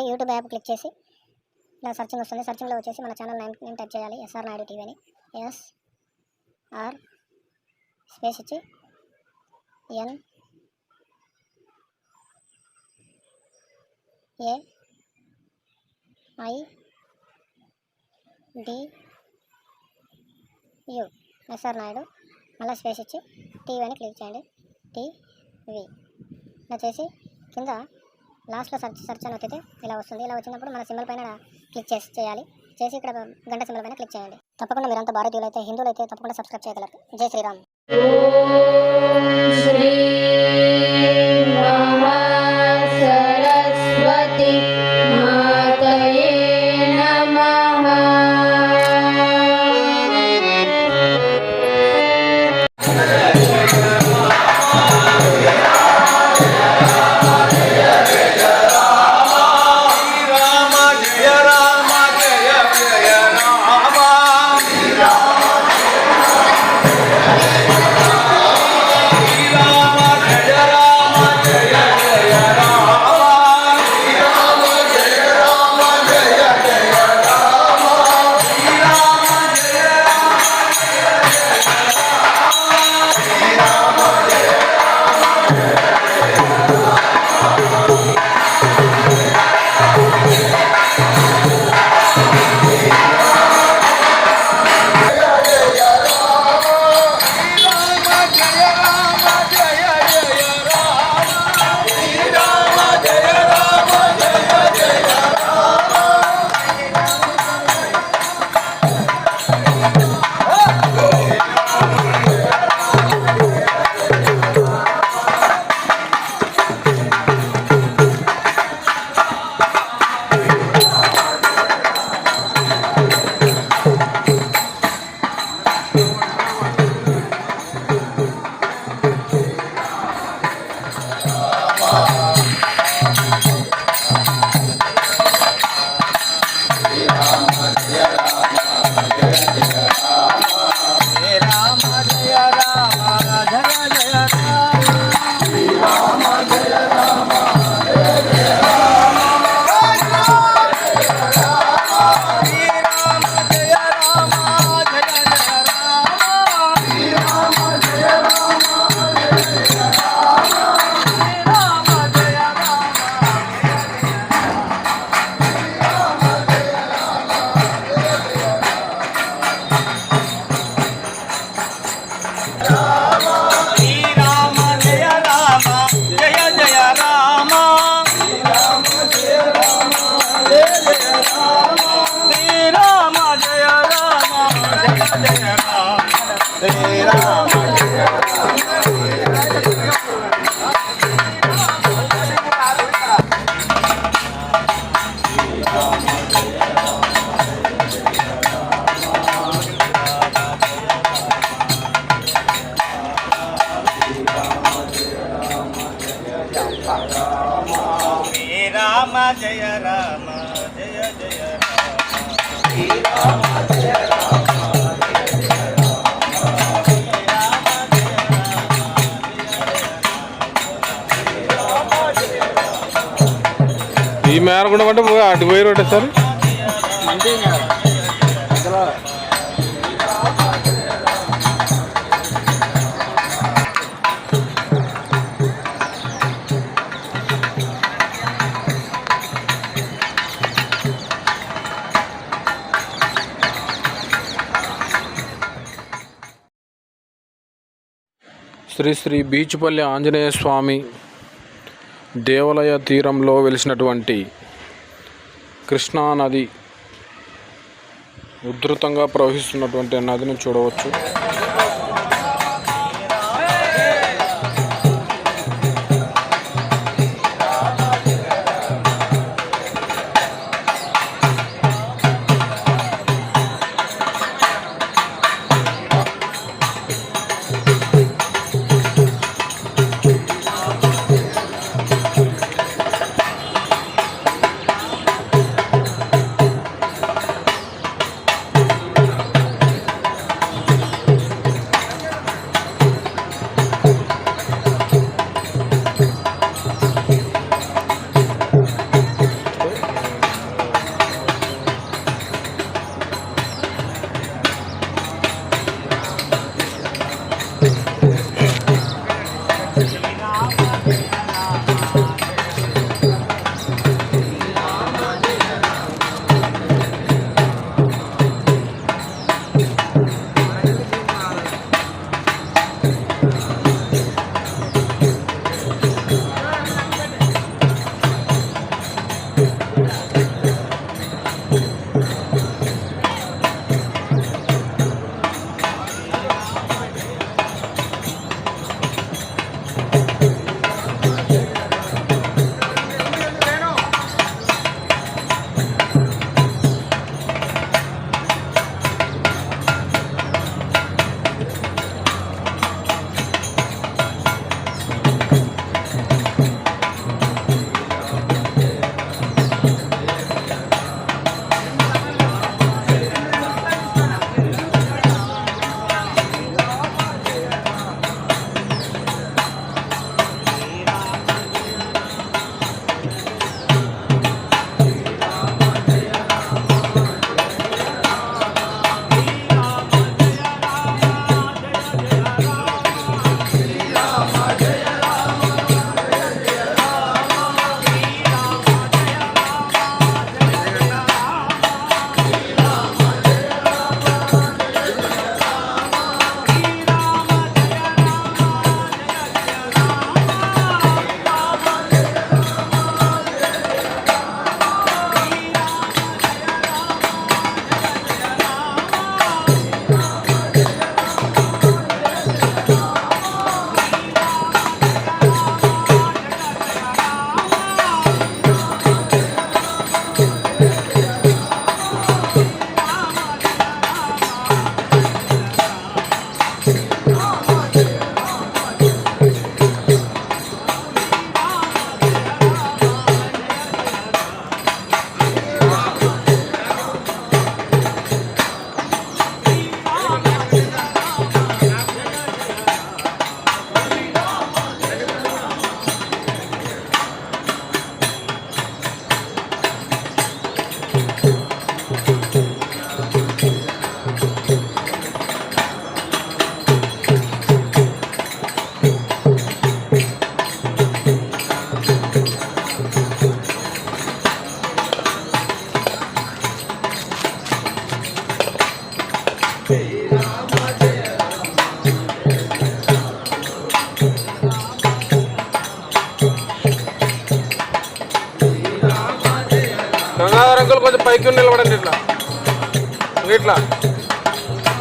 పోయి YouTube app click చేసి ఇలా సర్చింగ్ వస్తుంది. సర్చింగ్లో వచ్చేసి మన ఛానల్ నేమ్ నేమ్ టైప్ చేయాలి. ఎస్ఆర్ నాయుడు టీవీ అని. ఎస్ ఆర్ స్పేస్ ఇచ్చి N A I D U SR Naidu మళ్ళీ స్పేస్ ఇచ్చి టీవీ అని క్లిక్ చేయండి. టీవీ ఇలా చేసి కింద లాస్ట్లో సర్చ్ సర్చ్ అని వచ్చితే ఇలా వస్తుంది. ఇలా వచ్చినప్పుడు మన సింబల్ పైన క్లిక్ చేసి చేయాలి. చేసి ఇక్కడ గంట సింబల్ పైన క్లిక్ చేయండి. తప్పకుండా మీరంతా భారతీయులు అయితే హిందువులు అయితే తప్పకుండా సబ్స్క్రైబ్ చేయగలరు. జై శ్రీరామ్. ఈ మేరకుండా అంటే అటు పోయి రోడ్డు సార్. శ్రీ శ్రీ బీచ్పల్లి ఆంజనేయ స్వామి దేవాలయ తీరంలో వెలిసినటువంటి కృష్ణా నది ఉధృతంగా ప్రవహిస్తున్నటువంటి నదిని చూడవచ్చు.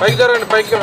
పైకి జరగండి పైకి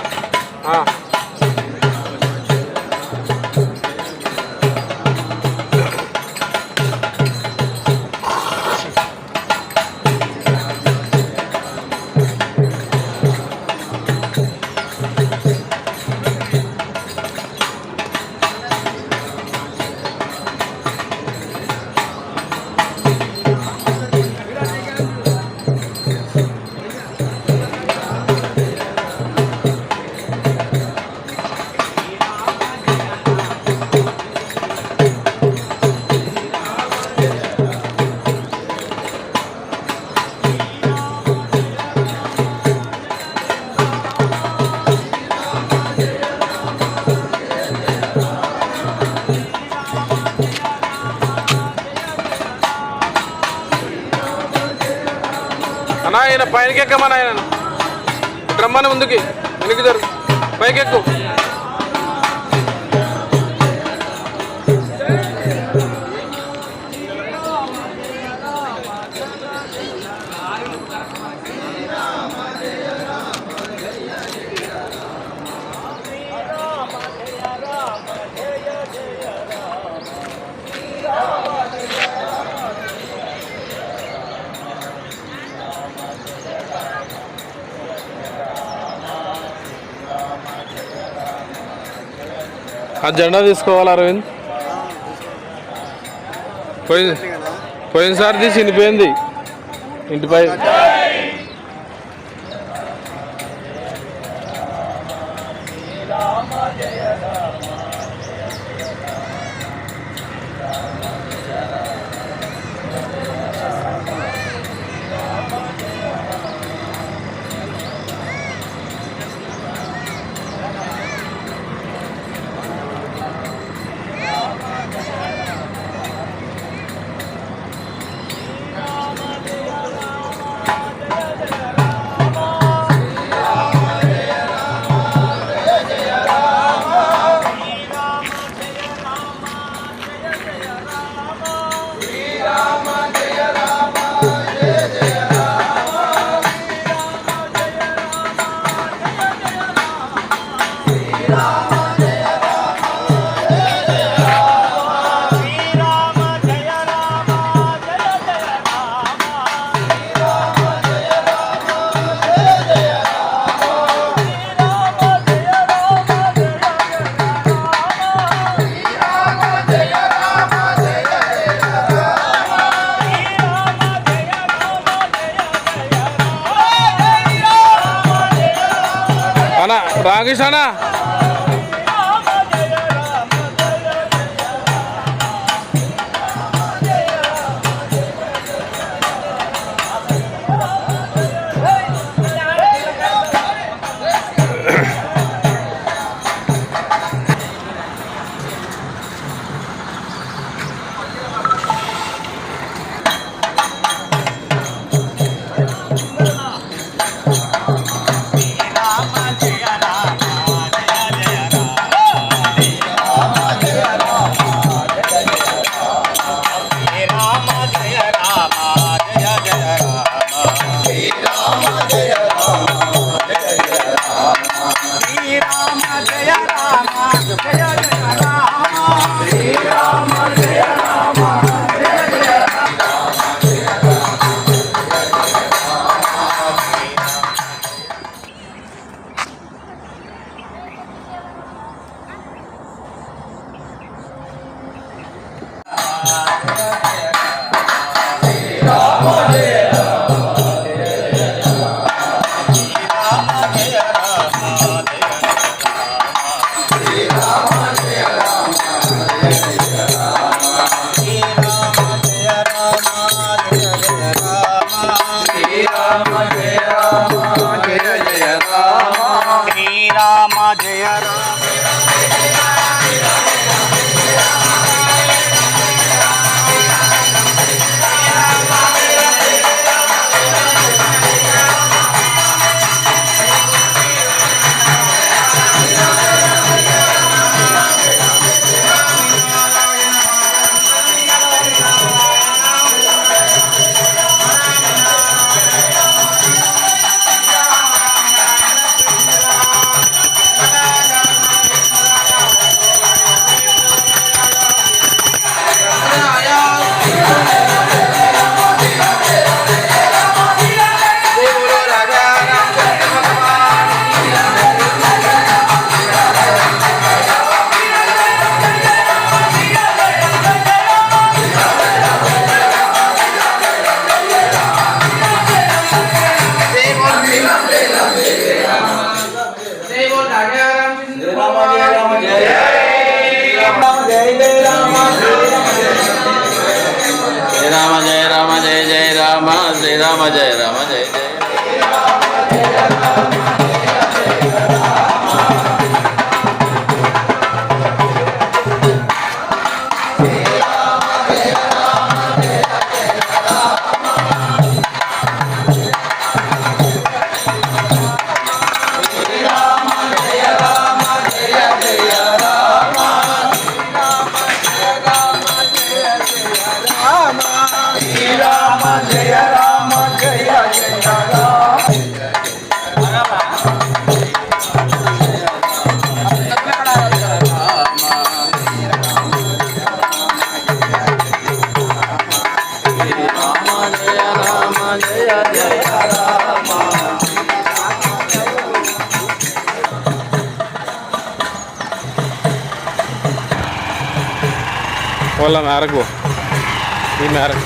ఆయన నాయన ఎక్కమన్నా రమ్మని ముందుకి వెనక్కి జరుగు. పైకి ఆ జెండా తీసుకోవాలి అరవింద్. పోయి పోయినసారి తీసి ఇండిపోయింది ఇంటిపై निशाणा 맞아요. వల్ల మేరకు ఈ మేరకు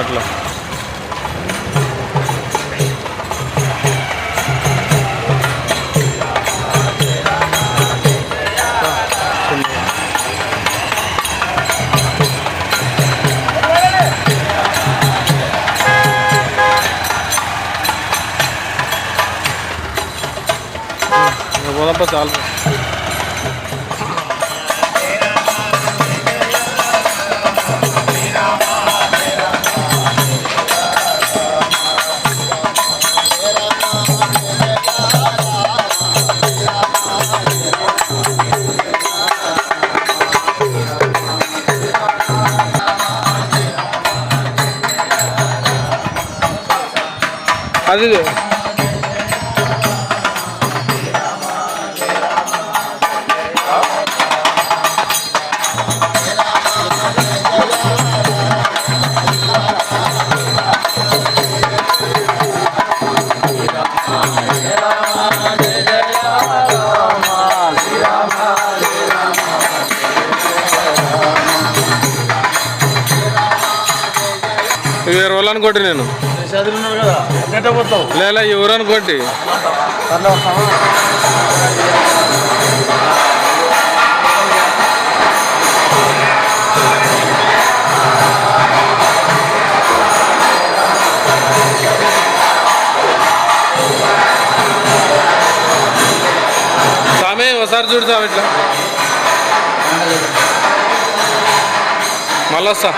అట్లా చాలా అనుకోండి నేను. లేదా ఎవరని కొట్టి సామే ఒకసారి చూడతాం ఇట్లా. మళ్ళొస్తా.